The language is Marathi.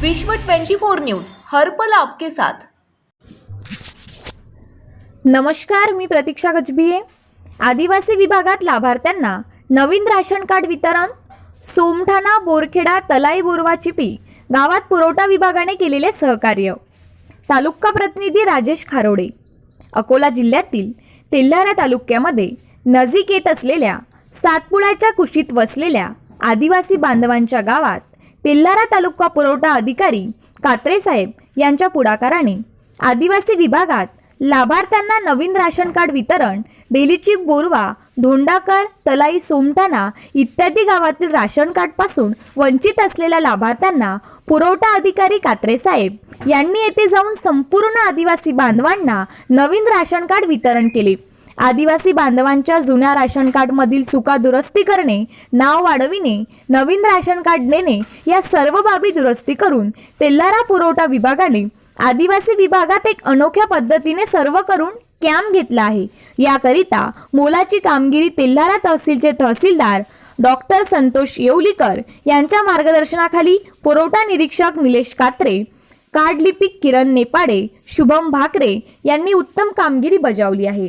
विश्व 24 न्यूज हर्पल आपके साथ. नमस्कार मी प्रतीक्षा गजबिये आदिवासी विभागात लाभार्थ्यांना नवीन राशन कार्ड वितरण सोमठाणा बोरखेडा तलाई बोरवा चिपी गावात पुरवठा विभागाने केलेले सहकार्य. तालुका प्रतिनिधी राजेश खारोडे. अकोला जिल्ह्यातील तेल्हारा तालुक्यामध्ये नजीक येत असलेल्या सातपुड्याच्या कुशीत वसलेल्या आदिवासी बांधवांच्या गावात तेल्हारा तालुका पुरवठा अधिकारी कात्रे साहेब यांच्या पुढाकाराने आदिवासी विभागात लाभार्थ्यांना नवीन राशन कार्ड वितरण बेलीची बोरवा धोंडाकर तलाई सोमटाणा इत्यादी गावातील राशन कार्डपासून वंचित असलेल्या लाभार्थ्यांना पुरवठा अधिकारी कात्रे साहेब यांनी येथे जाऊन संपूर्ण आदिवासी बांधवांना नवीन राशन कार्ड वितरण केले. आदिवासी बांधवांच्या जुन्या राशन कार्डमधील चुका दुरुस्ती करणे नाव वाढविणे नवीन राशन कार्ड देणे या सर्व बाबी दुरुस्ती करून तेल्हारा पुरवठा विभागाने आदिवासी विभागात एक अनोख्या पद्धतीने सर्व करून कॅम्प घेतला आहे. याकरिता मोलाची कामगिरी तेल्हारा तहसीलचे तहसीलदार डॉक्टर संतोष येवलीकर यांच्या मार्गदर्शनाखाली पुरवठा निरीक्षक निलेश कात्रे कार्डलिपिक किरण नेपाडे शुभम भाकरे यांनी उत्तम कामगिरी बजावली आहे.